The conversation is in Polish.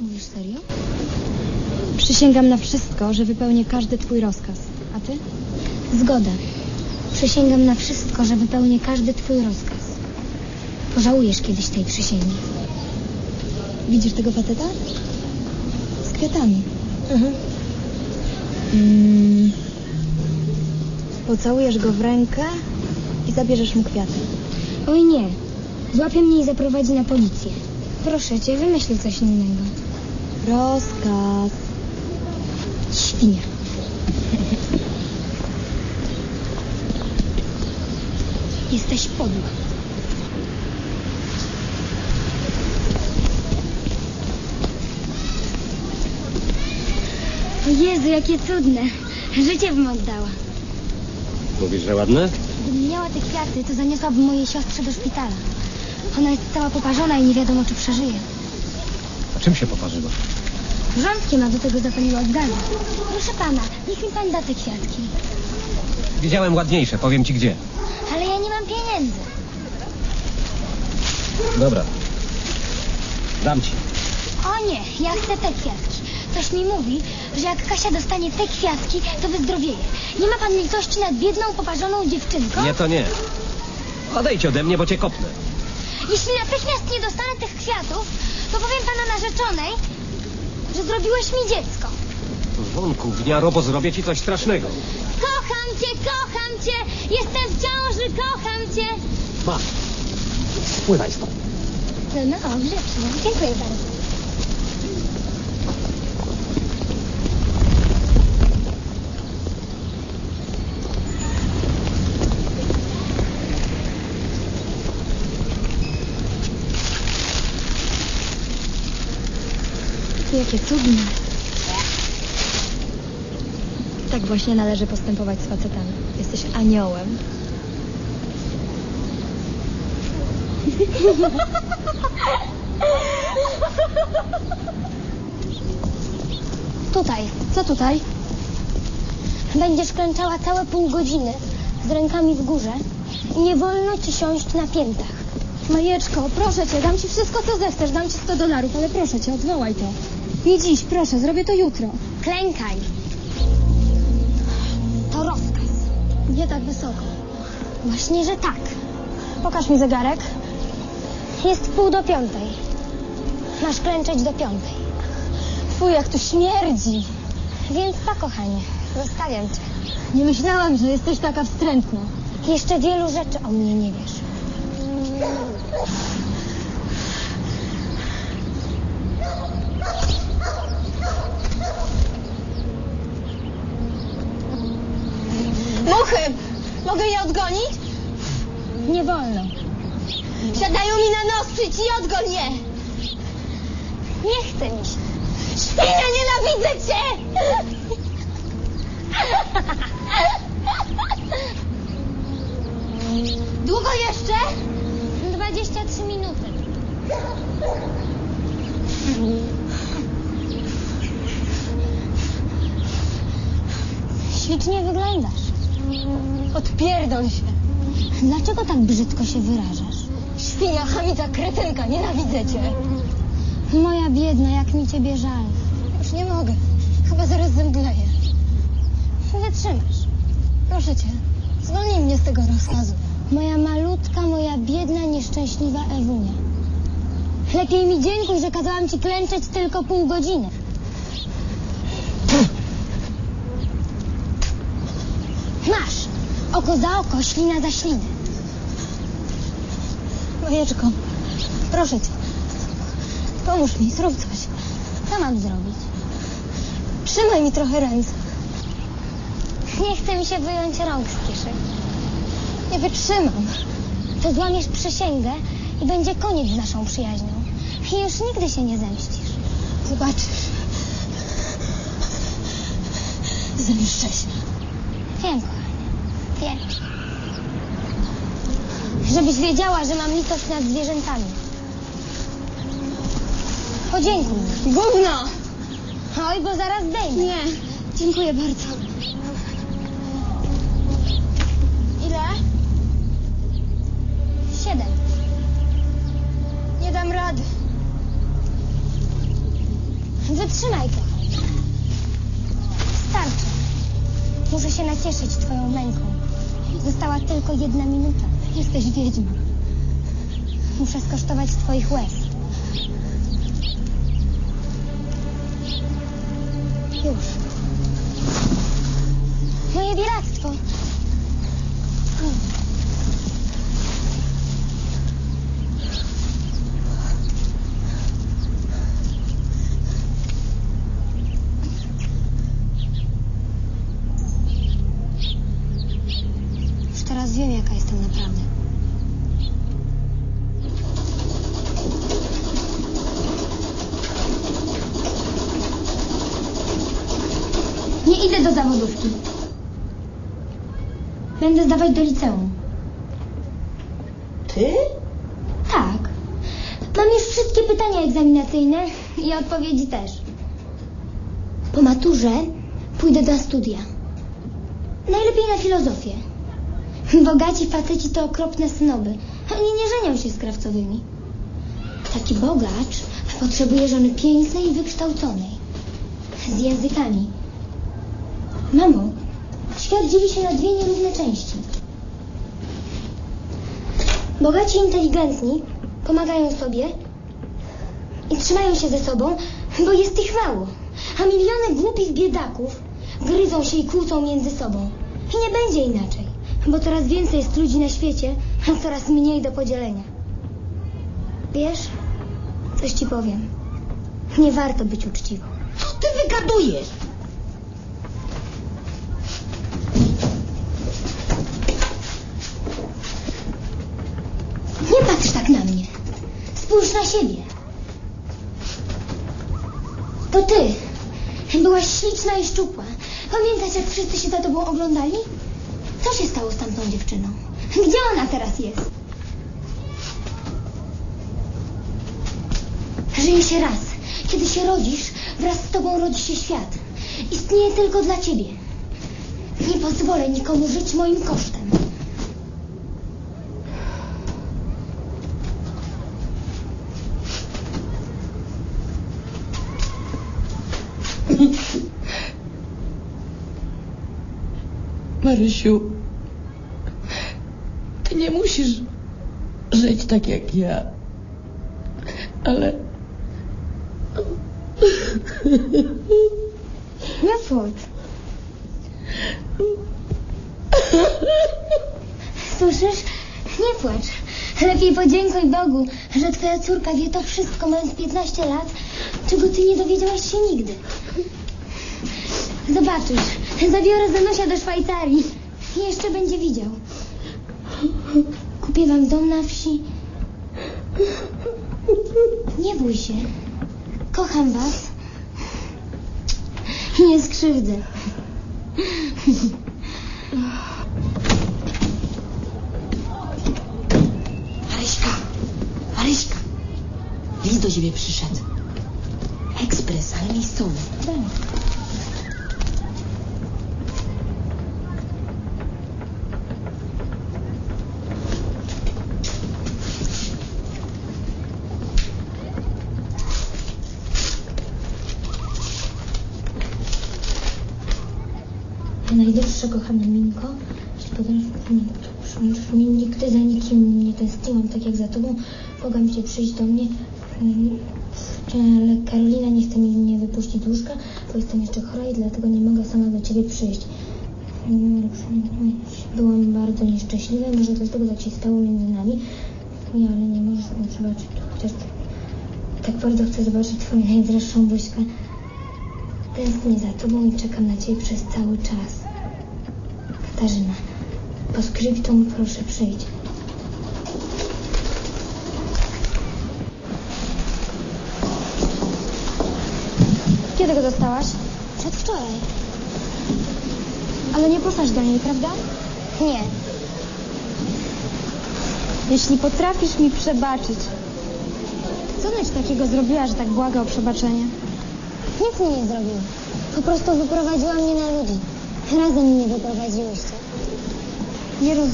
Mówisz serio? Przysięgam na wszystko, że wypełnię każdy twój rozkaz. A ty? Zgoda. Przysięgam na wszystko, że wypełnię każdy twój rozkaz. Pożałujesz kiedyś tej przysięgi. Widzisz tego faceta? Z kwiatami. Mm. Pocałujesz go w rękę i zabierzesz mu kwiaty. Oj nie. Złapie mnie i zaprowadzi na policję. Proszę cię, wymyśl coś innego. Rozkaz. Świnia. Jesteś podła. O Jezu, jakie cudne. Życie bym oddała. Mówisz, że ładne? Gdybym miała te kwiaty, to zaniosłabym mojej siostrze do szpitala. Ona jest cała poparzona i nie wiadomo, czy przeżyje. Czym się poparzyła? Rządkiem, a do tego zapaliła gazę. Proszę pana, niech mi pan da te kwiatki. Widziałem ładniejsze, powiem ci gdzie. Ale ja nie mam pieniędzy. Dobra. Dam ci. O nie, ja chcę te kwiatki. Coś mi mówi, że jak Kasia dostanie te kwiatki, to wyzdrowieje. Nie ma pan litości nad biedną, poparzoną dziewczynką? Nie, to nie. Odejdź ode mnie, bo cię kopnę. Jeśli natychmiast nie dostanę tych kwiatów, to powiem pana narzeczonej, że zrobiłeś mi dziecko. Wonku, gniaro, bo zrobię ci coś strasznego. Kocham cię, kocham cię! Jestem w ciąży, kocham cię! Masz. Spływaj stąd. No, no, grzecznie. Dziękuję bardzo. Jakie cudne. Tak właśnie należy postępować z facetami. Jesteś aniołem. Tutaj. Co tutaj? Będziesz klęczała całe pół godziny z rękami w górze i nie wolno ci siąść na piętach. Majeczko, proszę cię, dam ci wszystko, co zechcesz. Dam ci 100 dolarów, ale proszę cię, odwołaj to. Nie dziś, proszę, zrobię to jutro. Klękaj. To rozkaz. Nie tak wysoko. Właśnie, że tak. Pokaż mi zegarek. Jest pół do piątej. Masz klęczeć do piątej. Fuj, jak tu śmierdzi. Więc pa, kochanie, zostawiam cię. Nie myślałam, że jesteś taka wstrętna. Jeszcze wielu rzeczy o mnie nie wiesz. Muchy! Mogę je odgonić? Nie wolno. Siadają mi na nos, przyjdź i odgoń je! Nie chce mi się. Świnia, nienawidzę cię! Długo jeszcze? 23 minuty. Ślicznie wyglądasz. Odpierdol się. Dlaczego tak brzydko się wyrażasz? Świnia, chamica, kretynka, nienawidzę cię. Moja biedna, jak mi ciebie żal. Już nie mogę. Chyba zaraz zemdleję. Wytrzymasz. Proszę cię, zwolnij mnie z tego rozkazu. Moja malutka, moja biedna, nieszczęśliwa Ewunia. Lepiej mi dziękuj, że kazałam ci klęczeć tylko pół godziny. Masz! Oko za oko, ślina za ślinę. Majeczko, proszę cię. Pomóż mi, zrób coś. Co mam zrobić? Trzymaj mi trochę ręce. Nie chce mi się wyjąć rąk z kieszeni. Nie wytrzymam. To złamiesz przysięgę i będzie koniec z naszą przyjaźnią. I już nigdy się nie zemścisz. Zobaczysz. Zemszczę się. Wiem. Żebyś wiedziała, że mam litość nad zwierzętami. Podziękuj. Gówno! Oj, bo zaraz zdejmę. Nie, dziękuję bardzo. Ile? Siedem. Nie dam rady. Wytrzymaj trochę. Starczy. Muszę się nacieszyć twoją męką. Została tylko jedna minuta. Jesteś wiedźmą. Muszę skosztować twoich łez. Już. Teraz wiem, jaka jestem naprawdę. Nie idę do zawodówki. Będę zdawać do liceum. Ty? Tak. Mam już wszystkie pytania egzaminacyjne i odpowiedzi też. Po maturze pójdę na studia. Najlepiej na filozofię. Bogaci faceci to okropne snoby. Oni nie żenią się z krawcowymi. Taki bogacz potrzebuje żony pięknej i wykształconej. Z językami. Mamo, świat dzieli się na dwie nierówne części. Bogaci inteligentni pomagają sobie i trzymają się ze sobą, bo jest ich mało. A miliony głupich biedaków gryzą się i kłócą między sobą. I nie będzie inaczej, bo coraz więcej jest ludzi na świecie, a coraz mniej do podzielenia. Wiesz, coś ci powiem. Nie warto być uczciwą. Co ty wygadujesz? Nie patrz tak na mnie. Spójrz na siebie. To ty. Byłaś śliczna i szczupła. Pamiętasz, jak wszyscy się za tobą oglądali? Co się stało z tamtą dziewczyną? Gdzie ona teraz jest? Żyje się raz. Kiedy się rodzisz, wraz z tobą rodzi się świat. Istnieje tylko dla ciebie. Nie pozwolę nikomu żyć moim kosztem. Marysiu, ty nie musisz żyć tak jak ja. Ale Nie płacz. Słyszysz? Nie płacz. Lepiej podziękuj Bogu, że twoja córka wie to wszystko mając 15 lat, czego ty nie dowiedziałaś się nigdy. Zobaczysz, zabiorę Zanusia do Szwajcarii jeszcze będzie widział. Kupię wam dom na wsi. Nie bój się. Kocham was. Nie skrzywdzę. Maryśka, Maryśka, list do ciebie przyszedł. Najdroższa kochana Minko, czy potrafisz mi nigdy za nikim nie tęskniłam, tak jak za tobą. Błagam cię przyjść do mnie. Mm, Ale Karolina nie chce mi mnie wypuścić łóżka, bo jestem jeszcze chora i dlatego nie mogę sama do ciebie przyjść. Mm, Byłam bardzo nieszczęśliwa, może to z tego, co się stało między nami. Nie, ale nie możesz mnie zobaczyć, chociaż tak bardzo chcę zobaczyć twoją najdroższą buźkę. Tęsknię za tobą i czekam na ciebie przez cały czas. Katarzyna, po skryptum proszę przyjdź. Kiedy go dostałaś? Przedwczoraj. Ale nie poszłaś do niej, prawda? Nie. Jeśli potrafisz mi przebaczyć, co Nyć takiego zrobiła, że tak błaga o przebaczenie? Nic mi nie zrobił. Po prostu wyprowadziła mnie na ludzi. Razem mnie wyprowadziłyście. Nie rozumiem.